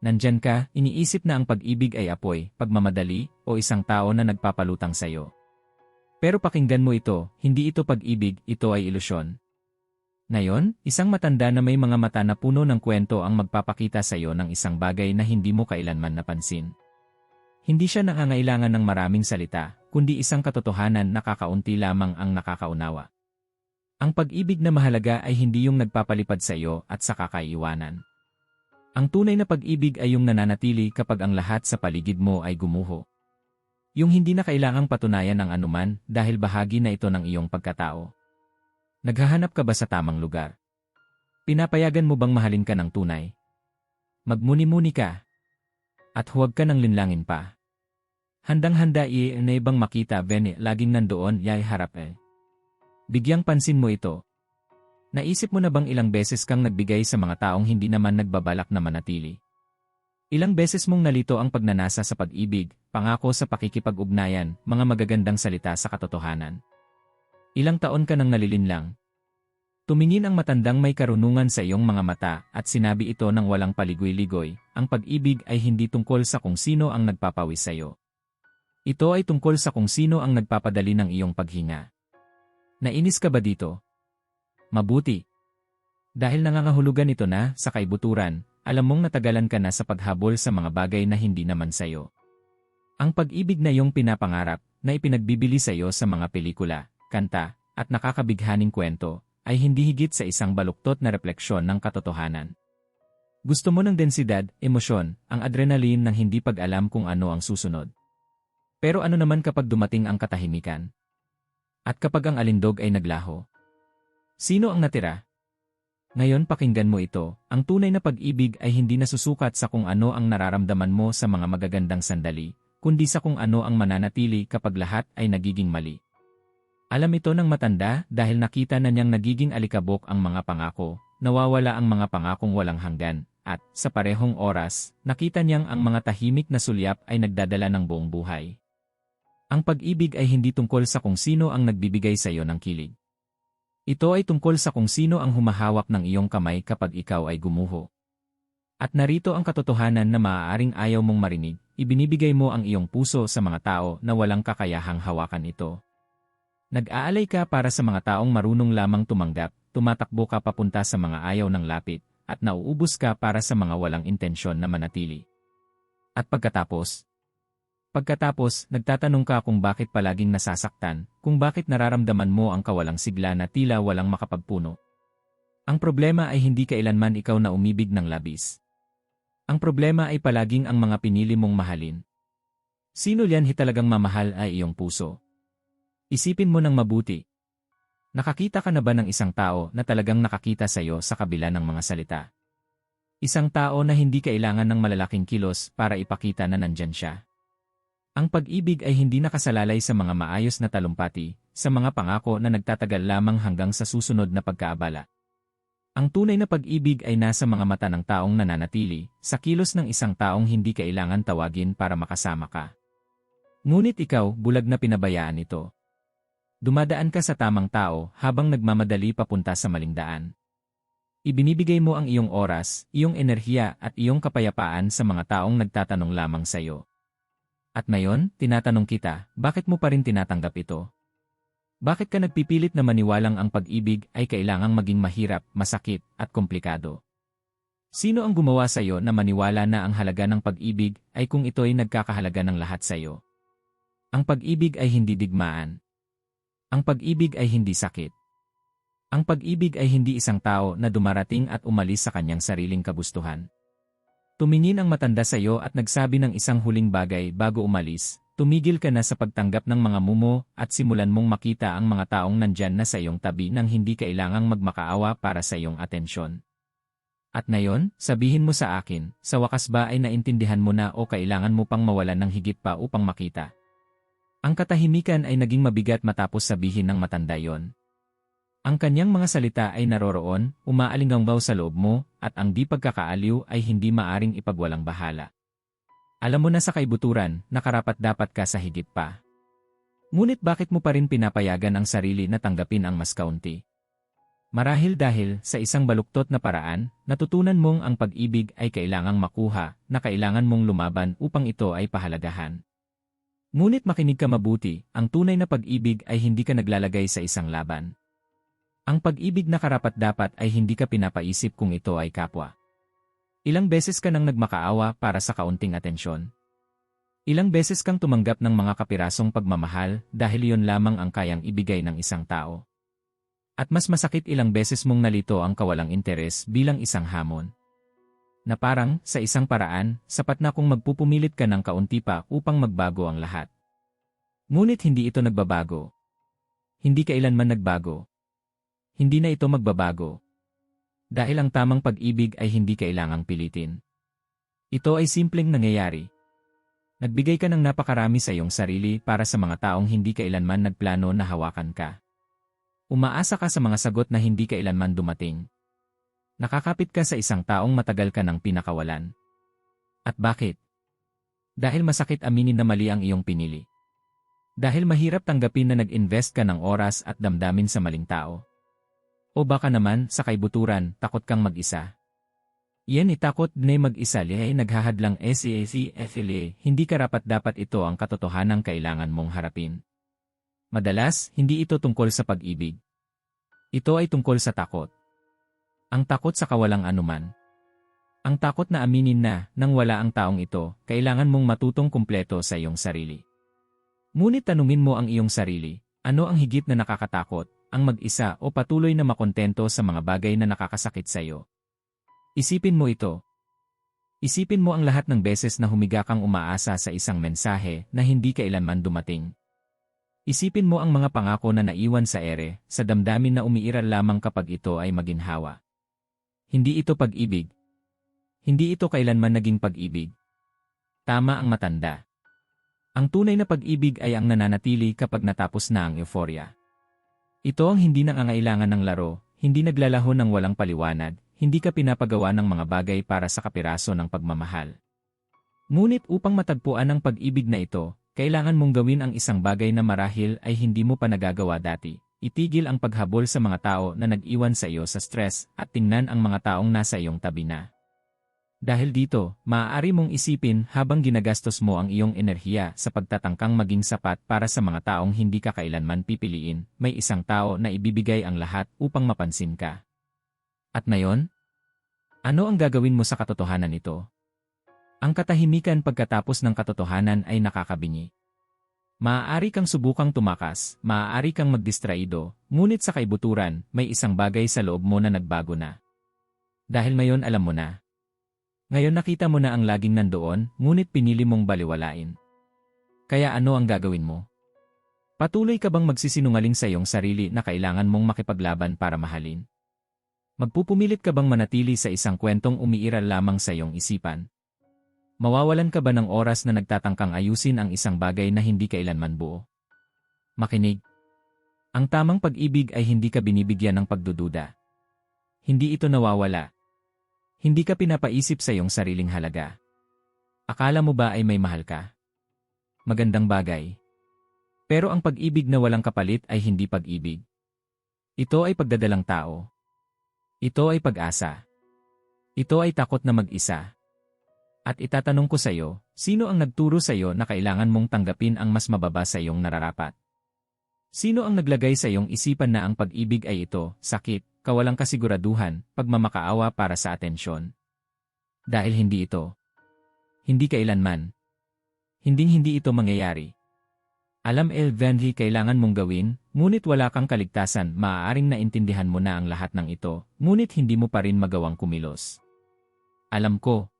Nandyan ka, iniisip na ang pag-ibig ay apoy, pagmamadali, o isang tao na nagpapalutang sayo. Pero pakinggan mo ito, hindi ito pag-ibig, ito ay ilusyon. Ngayon, isang matanda na may mga mata na puno ng kwento ang magpapakita sa iyo ng isang bagay na hindi mo kailanman napansin. Hindi siya nangangailangan ng maraming salita, kundi isang katotohanan na kakaunti lamang ang nakakaunawa. Ang pag-ibig na mahalaga ay hindi yung nagpapalipad sa iyo at sa kakaiwanan. Ang tunay na pag-ibig ay yung nananatili kapag ang lahat sa paligid mo ay gumuho. Yung hindi na kailangang patunayan ng anuman dahil bahagi na ito ng iyong pagkatao. Naghahanap ka ba sa tamang lugar? Pinapayagan mo bang mahalin ka ng tunay? Magmuni-muni ka. At huwag ka nang linlangin pa. Handang-handa i-enabang makita Bene laging nandoon yay harap eh. Bigyang pansin mo ito. Naisip mo na bang ilang beses kang nagbigay sa mga taong hindi naman nagbabalak na manatili? Ilang beses mong nalito ang pagnanasa sa pag-ibig, pangako sa pakikipag-ugnayan, mga magagandang salita sa katotohanan. Ilang taon ka nang nalilinlang. Tumingin ang matandang may karunungan sa iyong mga mata at sinabi ito ng walang paligoy-ligoy, ang pag-ibig ay hindi tungkol sa kung sino ang nagpapawis sa iyo. Ito ay tungkol sa kung sino ang nagpapadali ng iyong paghinga. Nainis ka ba dito? Mabuti. Dahil nangangahulugan ito na, sa kaibuturan, alam mong natagalan ka na sa paghabol sa mga bagay na hindi naman sayo. Ang pag-ibig na iyong pinapangarap, na ipinagbibili sa iyo sa mga pelikula, kanta, at nakakabighaning kwento, ay hindi higit sa isang baluktot na refleksyon ng katotohanan. Gusto mo ng densidad, emosyon, ang adrenaline ng hindi pag-alam kung ano ang susunod. Pero ano naman kapag dumating ang katahimikan? At kapag ang alindog ay naglaho, sino ang natira? Ngayon pakinggan mo ito, ang tunay na pag-ibig ay hindi nasusukat sa kung ano ang nararamdaman mo sa mga magagandang sandali, kundi sa kung ano ang mananatili kapag lahat ay nagiging mali. Alam ito ng matanda dahil nakita na niyang nagiging alikabok ang mga pangako, nawawala ang mga pangakong walang hanggan, at, sa parehong oras, nakita niyang ang mga tahimik na sulyap ay nagdadala ng buong buhay. Ang pag-ibig ay hindi tungkol sa kung sino ang nagbibigay sa iyo ng kilig. Ito ay tungkol sa kung sino ang humahawak ng iyong kamay kapag ikaw ay gumuho. At narito ang katotohanan na maaaring ayaw mong marinig, ibinibigay mo ang iyong puso sa mga tao na walang kakayahang hawakan ito. Nag-aalay ka para sa mga taong marunong lamang tumanggap, tumatakbo ka papunta sa mga ayaw ng lapit, at nauubos ka para sa mga walang intensyon na manatili. At pagkatapos, Pagkatapos, nagtatanong ka kung bakit palaging nasasaktan, kung bakit nararamdaman mo ang kawalang sigla na tila walang makapagpuno. Ang problema ay hindi kailanman ikaw na umibig ng labis. Ang problema ay palaging ang mga pinili mong mahalin. Sino liyan talagang mamahal ay iyong puso. Isipin mo ng mabuti. Nakakita ka na ba ng isang tao na talagang nakakita sa iyo sa kabila ng mga salita? Isang tao na hindi kailangan ng malalaking kilos para ipakita na nandyan siya. Ang pag-ibig ay hindi nakasalalay sa mga maayos na talumpati, sa mga pangako na nagtatagal lamang hanggang sa susunod na pagkaabala. Ang tunay na pag-ibig ay nasa mga mata ng taong nananatili, sa kilos ng isang taong hindi kailangan tawagin para makasama ka. Ngunit ikaw, bulag na pinabayaan ito. Dumadaan ka sa tamang tao habang nagmamadali papunta sa maling daan. Ibinibigay mo ang iyong oras, iyong enerhiya at iyong kapayapaan sa mga taong nagtatanong lamang sa iyo. At ngayon, tinatanong kita, bakit mo pa rin tinatanggap ito? Bakit ka nagpipilit na maniwalang ang pag-ibig ay kailangang maging mahirap, masakit, at komplikado? Sino ang gumawa sa iyo na maniwala na ang halaga ng pag-ibig ay kung ito ay nagkakahalaga ng lahat sa iyo? Ang pag-ibig ay hindi digmaan. Ang pag-ibig ay hindi sakit. Ang pag-ibig ay hindi isang tao na dumarating at umalis sa kanyang sariling kagustuhan. Tumingin ang matanda sa iyo at nagsabi ng isang huling bagay bago umalis, tumigil ka na sa pagtanggap ng mga mumo at simulan mong makita ang mga taong nandyan na sa iyong tabi nang hindi kailangang magmakaawa para sa iyong atensyon. At ngayon, sabihin mo sa akin, sa wakas ba ay naintindihan mo na o kailangan mo pang mawalan ng higit pa upang makita? Ang katahimikan ay naging mabigat matapos sabihin ng matanda yon. Ang kanyang mga salita ay naroroon, umaalingangbaw sa loob mo, at ang di pagkakaaliw ay hindi maaring ipagwalang bahala. Alam mo na sa kaibuturan, nakarapat dapat ka sa higit pa. Ngunit bakit mo pa rin pinapayagan ang sarili na tanggapin ang mas kaunti? Marahil dahil sa isang baluktot na paraan, natutunan mong ang pag-ibig ay kailangang makuha na kailangan mong lumaban upang ito ay pahalagahan. Ngunit makinig ka mabuti, ang tunay na pag-ibig ay hindi ka naglalagay sa isang laban. Ang pag-ibig na karapat-dapat ay hindi ka pinapaisip kung ito ay kapwa. Ilang beses ka nang nagmakaawa para sa kaunting atensyon. Ilang beses kang tumanggap ng mga kapirasong pagmamahal dahil iyon lamang ang kayang ibigay ng isang tao. At mas masakit ilang beses mong nalito ang kawalang interes bilang isang hamon. Na parang, sa isang paraan, sapat na kung magpupumilit ka ng kaunti pa upang magbago ang lahat. Ngunit hindi ito nagbabago. Hindi kailanman nagbago. Hindi na ito magbabago. Dahil ang tamang pag-ibig ay hindi kailangang pilitin. Ito ay simpleng nangyayari. Nagbigay ka ng napakarami sa iyong sarili para sa mga taong hindi kailanman nagplano na hawakan ka. Umaasa ka sa mga sagot na hindi kailanman dumating. Nakakapit ka sa isang taong matagal ka ng pinakawalan. At bakit? Dahil masakit aminin na mali ang iyong pinili. Dahil mahirap tanggapin na nag-invest ka ng oras at damdamin sa maling tao. O baka naman, sa kaibuturan, takot kang mag-isa. Yan itakot na mag-isa ay naghahadlang SEAC FLA, hindi karapat dapat ito ang katotohanan kailangan mong harapin. Madalas, hindi ito tungkol sa pag-ibig. Ito ay tungkol sa takot. Ang takot sa kawalang anuman. Ang takot na aminin na, nang wala ang taong ito, kailangan mong matutong kumpleto sa iyong sarili. Ngunit tanungin mo ang iyong sarili, ano ang higit na nakakatakot, ang mag-isa o patuloy na makontento sa mga bagay na nakakasakit sa iyo? Isipin mo ito. Isipin mo ang lahat ng beses na humiga kang umaasa sa isang mensahe na hindi kailanman dumating. Isipin mo ang mga pangako na naiwan sa ere, sa damdamin na umiiral lamang kapag ito ay maginhawa. Hindi ito pag-ibig. Hindi ito kailanman naging pag-ibig. Tama ang matanda. Ang tunay na pag-ibig ay ang nananatili kapag natapos na ang euphoria. Ito ang hindi nangangailangan ng laro, hindi naglalaho ng walang paliwanag, hindi ka pinapagawa ng mga bagay para sa kapiraso ng pagmamahal. Ngunit upang matagpuan ang pag-ibig na ito, kailangan mong gawin ang isang bagay na marahil ay hindi mo pa nagagawa dati. Itigil ang paghabol sa mga tao na nag-iwan sa iyo sa stress at tingnan ang mga taong nasa iyong tabi na. Dahil dito, maaari mong isipin habang ginagastos mo ang iyong enerhiya sa pagtatangkang maging sapat para sa mga taong hindi ka kailanman pipiliin, may isang tao na ibibigay ang lahat upang mapansin ka. At ngayon? Ano ang gagawin mo sa katotohanan ito? Ang katahimikan pagkatapos ng katotohanan ay nakakabingi. Maaari kang subukang tumakas, maaari kang magdistraido, ngunit sa kaibuturan, may isang bagay sa loob mo na nagbago na. Dahil mayon alam mo na. Ngayon nakita mo na ang laging nandoon, ngunit pinili mong baliwalain. Kaya ano ang gagawin mo? Patuloy ka bang magsisinungaling sa iyong sarili na kailangan mong makipaglaban para mahalin? Magpupumilit ka bang manatili sa isang kwentong umiiral lamang sa iyong isipan? Mawawalan ka ba ng oras na nagtatangkang ayusin ang isang bagay na hindi kailanman buo? Makinig. Ang tamang pag-ibig ay hindi ka binibigyan ng pagdududa. Hindi ito nawawala. Hindi ka pinapaisip sa iyong sariling halaga. Akala mo ba ay may mahal ka? Magandang bagay. Pero ang pag-ibig na walang kapalit ay hindi pag-ibig. Ito ay pagdadalang tao. Ito ay pag-asa. Ito ay takot na mag-isa. At itatanong ko sa iyo, sino ang nagturo sa iyo na kailangan mong tanggapin ang mas mababa sa iyong nararapat? Sino ang naglagay sa iyong isipan na ang pag-ibig ay ito, sakit, kawalang kasiguraduhan, pagmamakaawa para sa atensyon? Dahil hindi ito. Hindi kailanman. Hinding-hindi ito mangyayari. Alam El Venri kailangan mong gawin, ngunit wala kang kaligtasan, maaaring naintindihan mo na ang lahat ng ito, ngunit hindi mo pa rin magawang kumilos. Alam ko,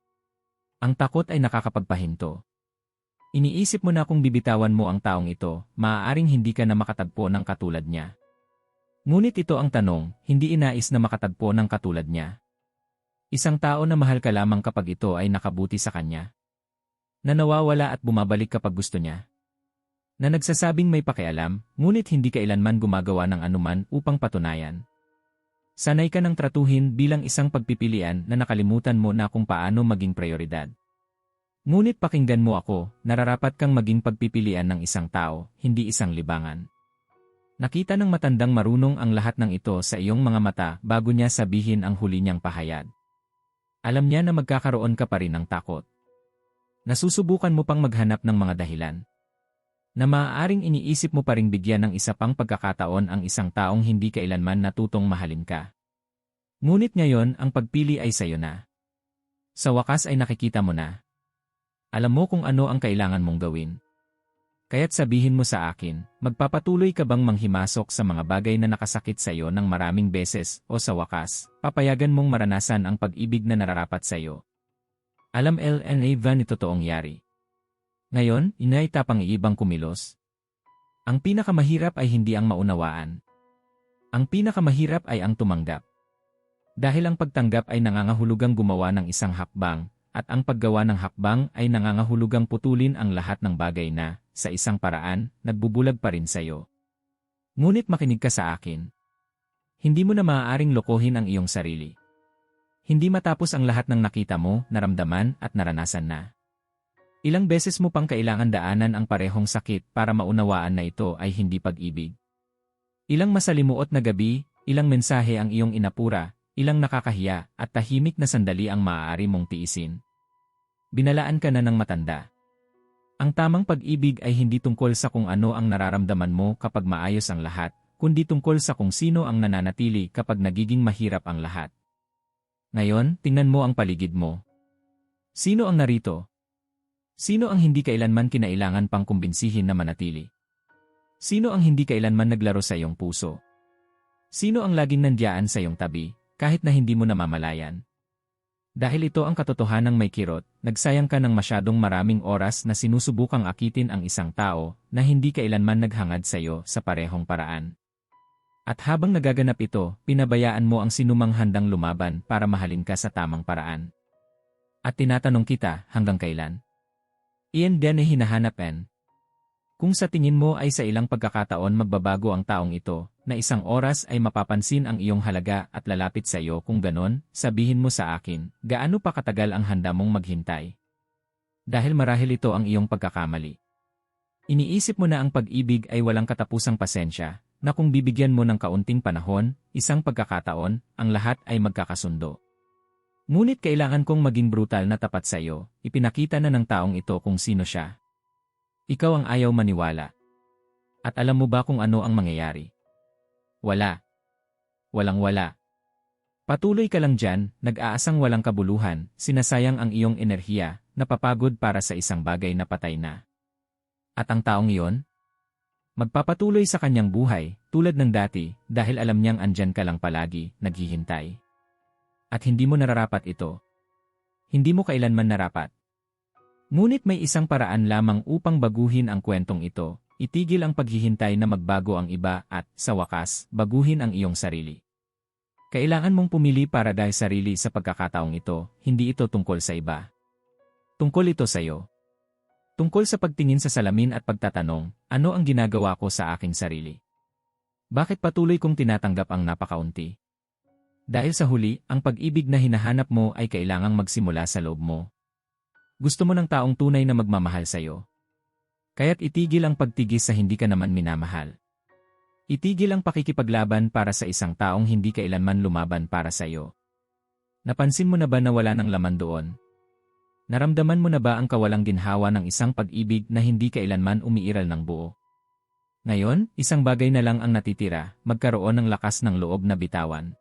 ang takot ay nakakapagpahinto. Iniisip mo na kung bibitawan mo ang taong ito, maaaring hindi ka na makatagpo ng katulad niya. Ngunit ito ang tanong, hindi inais na makatagpo ng katulad niya. Isang tao na mahal ka lamang kapag ito ay nakabuti sa kanya. Na nawawala at bumabalik kapag gusto niya. Na nagsasabing may pakialam, ngunit hindi kailanman gumagawa ng anuman upang patunayan. Sanay ka ng tratuhin bilang isang pagpipilian na nakalimutan mo na kung paano maging prioridad. Ngunit pakinggan mo ako, nararapat kang maging pagpipilian ng isang tao, hindi isang libangan. Nakita ng matandang marunong ang lahat ng ito sa iyong mga mata bago niya sabihin ang huli niyang pahayag. Alam niya na magkakaroon ka pa rin ng takot. Nasusubukan mo pang maghanap ng mga dahilan. Na maaaring iniisip mo pa ring bigyan ng isa pang pagkakataon ang isang taong hindi kailanman natutong mahalin ka. Ngunit ngayon ang pagpili ay sayo na. Sa wakas ay nakikita mo na. Alam mo kung ano ang kailangan mong gawin. Kaya't sabihin mo sa akin, magpapatuloy ka bang manghimasok sa mga bagay na nakasakit sa iyo ng maraming beses o sa wakas, papayagan mong maranasan ang pag-ibig na nararapat sa iyo. Alam LNA Van ni totoong yari. Ngayon, inay tapang iibang kumilos. Ang pinakamahirap ay hindi ang maunawaan. Ang pinakamahirap ay ang tumanggap. Dahil ang pagtanggap ay nangangahulugang gumawa ng isang hakbang, at ang paggawa ng hakbang ay nangangahulugang putulin ang lahat ng bagay na, sa isang paraan, nagbubulag pa rin sa'yo. Ngunit makinig ka sa akin. Hindi mo na maaaring lokohin ang iyong sarili. Hindi matapos ang lahat ng nakita mo, naramdaman at naranasan na. Ilang beses mo pang kailangan daanan ang parehong sakit para maunawaan na ito ay hindi pag-ibig. Ilang masalimuot na gabi, ilang mensahe ang iyong inapura, ilang nakakahiya at tahimik na sandali ang maaari mong tiisin. Binalaan ka na ng matanda. Ang tamang pag-ibig ay hindi tungkol sa kung ano ang nararamdaman mo kapag maayos ang lahat, kundi tungkol sa kung sino ang nananatili kapag nagiging mahirap ang lahat. Ngayon, tingnan mo ang paligid mo. Sino ang narito? Sino ang hindi kailanman kinailangan pang kumbinsihin na manatili? Sino ang hindi kailanman naglaro sa iyong puso? Sino ang laging nandiyaan sa iyong tabi, kahit na hindi mo namamalayan. Dahil ito ang katotohanang may kirot, nagsayang ka ng masyadong maraming oras na sinusubukang akitin ang isang tao na hindi kailanman naghangad sa iyo sa parehong paraan. At habang nagaganap ito, pinabayaan mo ang sinumang handang lumaban para mahalin ka sa tamang paraan. At tinatanong kita, hanggang kailan? Iyan din ay hinahanapin. Kung sa tingin mo ay sa ilang pagkakataon magbabago ang taong ito, na isang oras ay mapapansin ang iyong halaga at lalapit sa iyo kung ganon, sabihin mo sa akin, gaano pa katagal ang handa mong maghintay? Dahil marahil ito ang iyong pagkakamali. Iniisip mo na ang pag-ibig ay walang katapusang pasensya, na kung bibigyan mo ng kaunting panahon, isang pagkakataon, ang lahat ay magkakasundo. Ngunit kailangan kong maging brutal na tapat sa iyo, ipinakita na ng taong ito kung sino siya. Ikaw ang ayaw maniwala. At alam mo ba kung ano ang mangyayari? Wala. Walang wala. Patuloy ka lang dyan, nag-aasang walang kabuluhan, sinasayang ang iyong enerhiya, napapagod para sa isang bagay na patay na. At ang taong iyon? Magpapatuloy sa kanyang buhay, tulad ng dati, dahil alam niyang andyan ka lang palagi, naghihintay. At hindi mo nararapat ito. Hindi mo kailanman narapat. Ngunit may isang paraan lamang upang baguhin ang kwentong ito, Itigil ang paghihintay na magbago ang iba at, sa wakas, baguhin ang iyong sarili. Kailangan mong pumili para dahil sarili sa pagkakataong ito, hindi ito tungkol sa iba. Tungkol ito sa iyo. Tungkol sa pagtingin sa salamin at pagtatanong, ano ang ginagawa ko sa aking sarili? Bakit patuloy kong tinatanggap ang napakaunti? Dahil sa huli, ang pag-ibig na hinahanap mo ay kailangang magsimula sa loob mo. Gusto mo ng taong tunay na magmamahal sa iyo. Kaya't itigil ang pagtigis sa hindi ka naman minamahal. Itigil ang pakikipaglaban para sa isang taong hindi kailanman lumaban para sa iyo. Napansin mo na ba na wala ng laman doon? Naramdaman mo na ba ang kawalang ginhawa ng isang pag-ibig na hindi kailanman umiiral ng buo? Ngayon, isang bagay na lang ang natitira, magkaroon ng lakas ng loob na bitawan.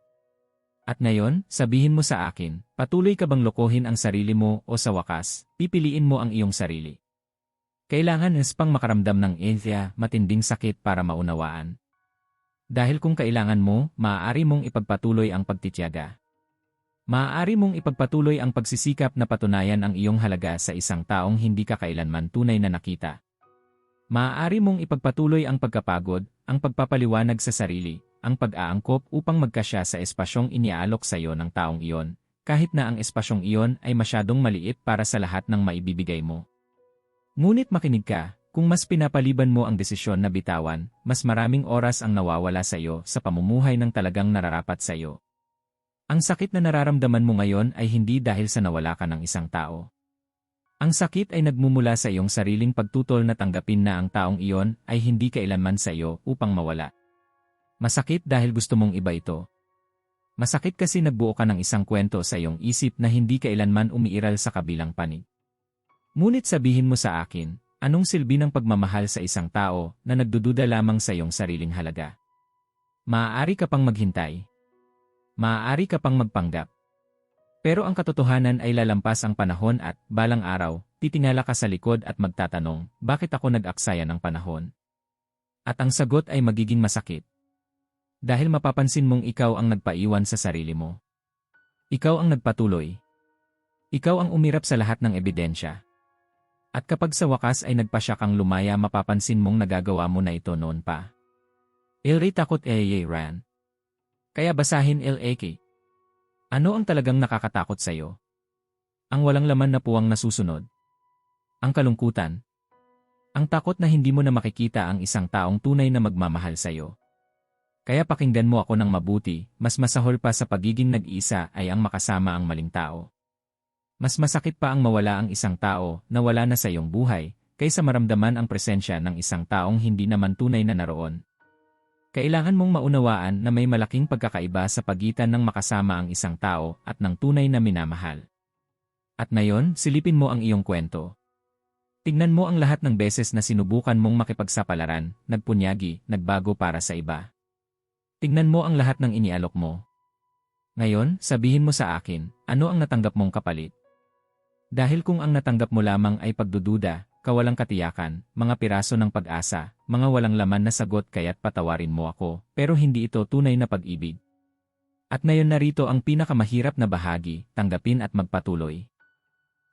At ngayon, sabihin mo sa akin, patuloy ka bang lokohin ang sarili mo o sa wakas, pipiliin mo ang iyong sarili? Kailangan is pang makaramdam ng ethia, matinding sakit para maunawaan. Dahil kung kailangan mo, maaari mong ipagpatuloy ang pagtityaga. Maaari mong ipagpatuloy ang pagsisikap na patunayan ang iyong halaga sa isang taong hindi ka kailanman tunay na nakita. Maaari mong ipagpatuloy ang pagkapagod, ang pagpapaliwanag sa sarili, ang pag-aangkop upang magkasya sa espasyong iniaalok sa iyo ng taong iyon, kahit na ang espasyong iyon ay masyadong maliit para sa lahat ng maibibigay mo. Ngunit makinig ka, kung mas pinapaliban mo ang desisyon na bitawan, mas maraming oras ang nawawala sa iyo sa pamumuhay ng talagang nararapat sa iyo. Ang sakit na nararamdaman mo ngayon ay hindi dahil sa nawala ka ng isang tao. Ang sakit ay nagmumula sa iyong sariling pagtutol na tanggapin na ang taong iyon ay hindi kailanman sa iyo upang mawala. Masakit dahil gusto mong iba ito. Masakit kasi nagbuo ka ng isang kwento sa iyong isip na hindi kailanman umiiral sa kabilang panig. Ngunit sabihin mo sa akin, anong silbi ng pagmamahal sa isang tao na nagdududa lamang sa iyong sariling halaga? Maaari ka pang maghintay. Maaari ka pang magpanggap. Pero ang katotohanan ay lalampas ang panahon at, balang araw, titingala ka sa likod at magtatanong, bakit ako nag-aksaya ng panahon? At ang sagot ay magiging masakit. Dahil mapapansin mong ikaw ang nagpaiwan sa sarili mo. Ikaw ang nagpatuloy. Ikaw ang umirap sa lahat ng ebidensya. At kapag sa wakas ay nagpasya kang lumaya mapapansin mong nagagawa mo na ito noon pa. Ilri takot eye ran. Kaya basahin LAK. Ano ang talagang nakakatakot sa'yo? Ang walang laman na puwang nasusunod. Ang kalungkutan. Ang takot na hindi mo na makikita ang isang taong tunay na magmamahal sa'yo. Kaya pakinggan mo ako ng mabuti, mas masahol pa sa pagiging nag-iisa ay ang makasama ang maling tao. Mas masakit pa ang mawala ang isang tao na wala na sa iyong buhay, kaysa maramdaman ang presensya ng isang taong hindi naman tunay na naroon. Kailangan mong maunawaan na may malaking pagkakaiba sa pagitan ng makasama ang isang tao at ng tunay na minamahal. At ngayon, silipin mo ang iyong kwento. Tignan mo ang lahat ng beses na sinubukan mong makipagsapalaran, nagpunyagi, nagbago para sa iba. Tignan mo ang lahat ng inialok mo. Ngayon, sabihin mo sa akin, ano ang natanggap mong kapalit? Dahil kung ang natanggap mo lamang ay pagdududa, kawalang katiyakan, mga piraso ng pag-asa, mga walang laman na sagot kaya't patawarin mo ako, pero hindi ito tunay na pag-ibig. At ngayon narito ang pinakamahirap na bahagi, tanggapin at magpatuloy.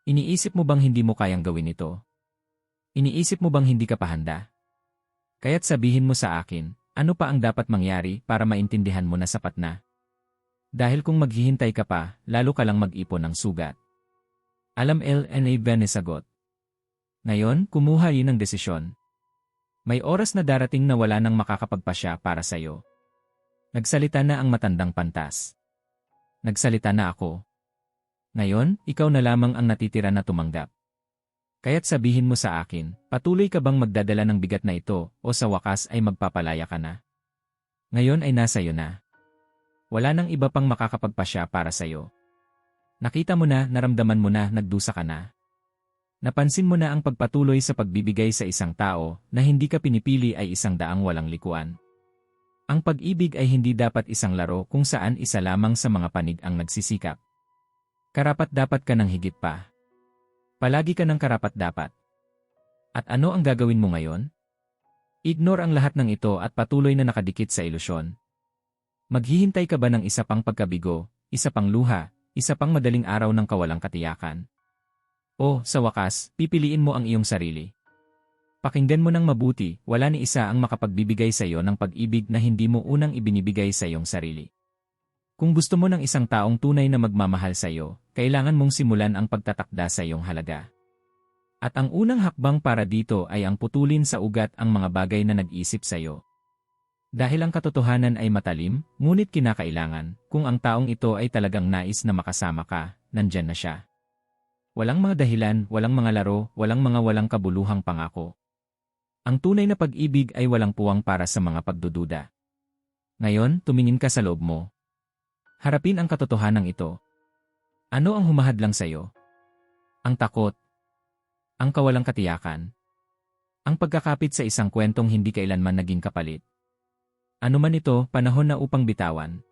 Iniisip mo bang hindi mo kayang gawin ito? Iniisip mo bang hindi ka pahanda? Kaya't sabihin mo sa akin, ano pa ang dapat mangyari para maintindihan mo na sapat na? Dahil kung maghihintay ka pa, lalo ka lang mag-ipon ng sugat. Alam LNA sagot. Ngayon, kumuha rin ng desisyon. May oras na darating na wala nang makakapagpasya para sa'yo. Nagsalita na ang matandang pantas. Nagsalita na ako. Ngayon, ikaw na lamang ang natitira na tumanggap. Kaya't sabihin mo sa akin, patuloy ka bang magdadala ng bigat na ito o sa wakas ay magpapalaya ka na? Ngayon ay nasa iyo na. Wala nang iba pang makakapagpasya para sa iyo. Nakita mo na, naramdaman mo na, nagdusa ka na. Napansin mo na ang pagpatuloy sa pagbibigay sa isang tao na hindi ka pinipili ay isang daang walang likuan. Ang pag-ibig ay hindi dapat isang laro kung saan isa lamang sa mga panig ang nagsisikap. Karapat dapat ka ng higit pa. Palagi ka ng karapat-dapat. At ano ang gagawin mo ngayon? Ignore ang lahat ng ito at patuloy na nakadikit sa ilusyon. Maghihintay ka ba ng isa pang pagkabigo, isa pang luha, isa pang madaling araw ng kawalang katiyakan? O, sa wakas, pipiliin mo ang iyong sarili. Pakinggan mo ng mabuti, wala ni isa ang makapagbibigay sa iyo ng pag-ibig na hindi mo unang ibinibigay sa iyong sarili. Kung gusto mo ng isang taong tunay na magmamahal sa iyo, kailangan mong simulan ang pagtatakda sa iyong halaga. At ang unang hakbang para dito ay ang putulin sa ugat ang mga bagay na nag-isip sa iyo. Dahil ang katotohanan ay matalim, ngunit kinakailangan, kung ang taong ito ay talagang nais na makasama ka, nandyan na siya. Walang mga dahilan, walang mga laro, walang mga walang kabuluhang pangako. Ang tunay na pag-ibig ay walang puwang para sa mga pagdududa. Ngayon, tumingin ka sa loob mo, Harapin ang katotohanan ito. Ano ang humahadlang sa iyo? Ang takot. Ang kawalang katiyakan. Ang pagkakapit sa isang kwentong hindi kailanman naging kapalit. Ano man ito, panahon na upang bitawan.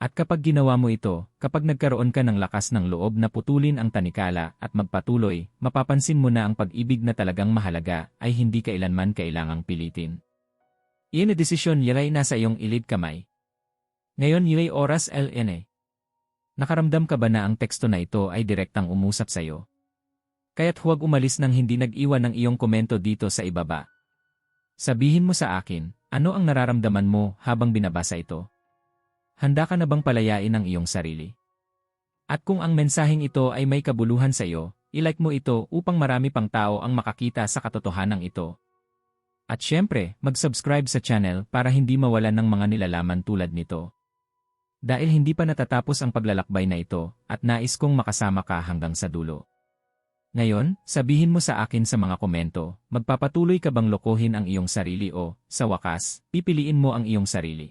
At kapag ginawa mo ito, kapag nagkaroon ka ng lakas ng loob na putulin ang tanikala at magpatuloy, mapapansin mo na ang pag-ibig na talagang mahalaga ay hindi kailanman kailangang pilitin. Iyan na desisyon yalay nasa iyong ilid kamay. Ngayon yay oras LNA. Nakaramdam ka ba na ang teksto na ito ay direktang umusap sa iyo? Kaya't huwag umalis nang hindi nag-iwan ng iyong komento dito sa ibaba. Sabihin mo sa akin, ano ang nararamdaman mo habang binabasa ito? Handa ka na bang palayain ang iyong sarili? At kung ang mensaheng ito ay may kabuluhan sa iyo, ilike mo ito upang marami pang tao ang makakita sa katotohanan ito. At syempre, mag-subscribe sa channel para hindi mawalan ng mga nilalaman tulad nito. Dahil hindi pa natatapos ang paglalakbay na ito at nais kong makasama ka hanggang sa dulo. Ngayon, sabihin mo sa akin sa mga komento, magpapatuloy ka bang lokohin ang iyong sarili o, sa wakas, pipiliin mo ang iyong sarili.